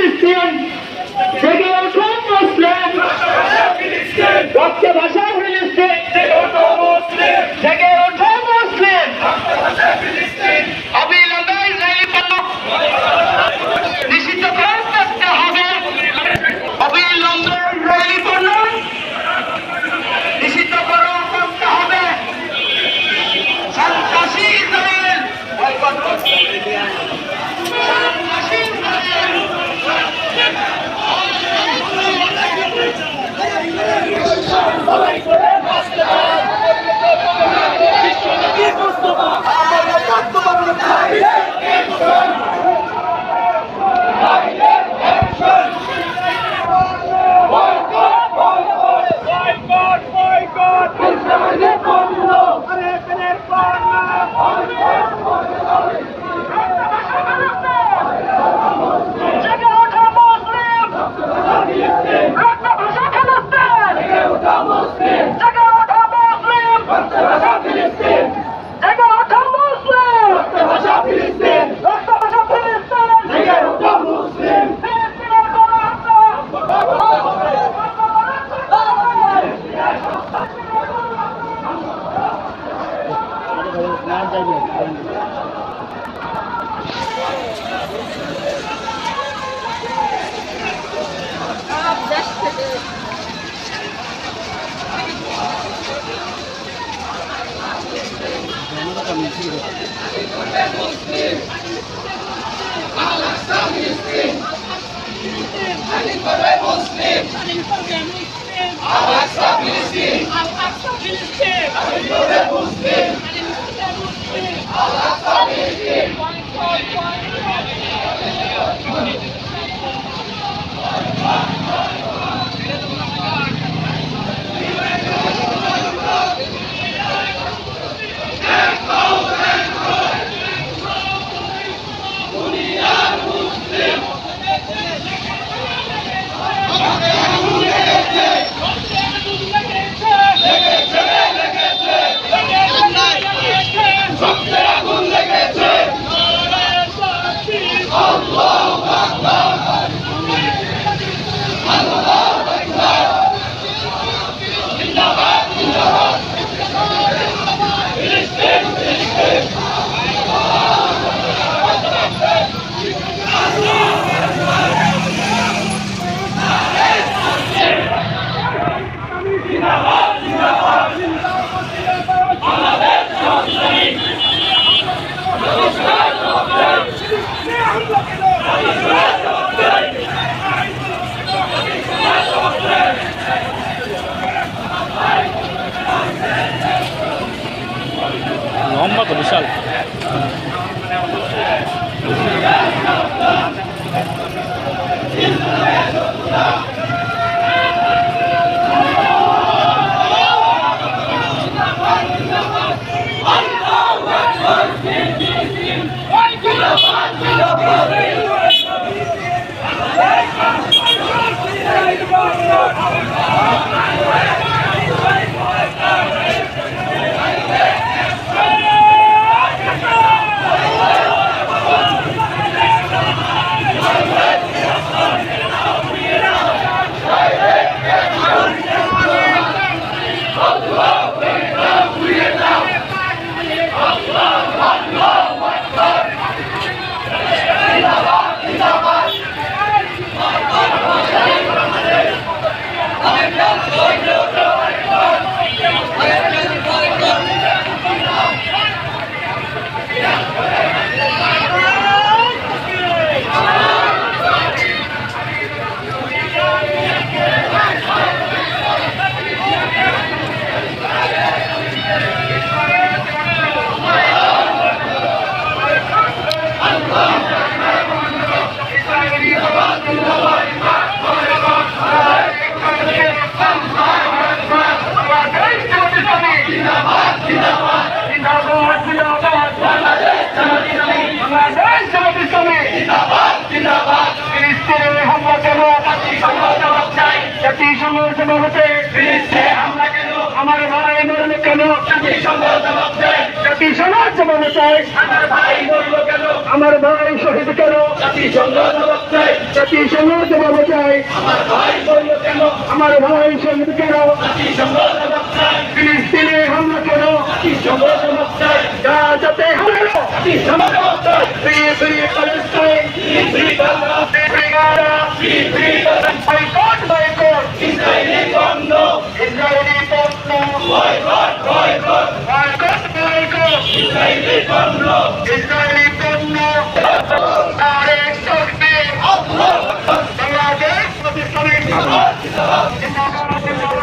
Filistin! Segortum Muslim! Bakça Başar Filistin! Segortum Muslim! Segortum Muslim! Bakça Başar Filistin! Abi İlanda İsrail Panna! Olha, ele está vendo, Thank you. Vamos! ফিলিস্তিনে জবাব চাই আমার ভাই মরল কেন? আমার ভাই শহীদ কেন? জাতিসংঘ জবাব চাই জাতিসংঘ জবাব চাই আমার ভাই মরল কেন? আমার ভাই শহীদ কেন? ফিলিস্তিনে হামলা কেন? জাতিসংঘ জবাব গাজাতে হামলা জাতিসংঘ জবাব free free Palestine free Gaza free Gaza. Free free boycott boycott. Israeli পণ্য ইসরায়েলি পণ্য ইসরায়েলি পণ্য ইসরায়েলি পণ্য তারেক তকবীর বাংলাদেশ পাকিস্তানের জিন্দাবাদ জিন্দাবাদ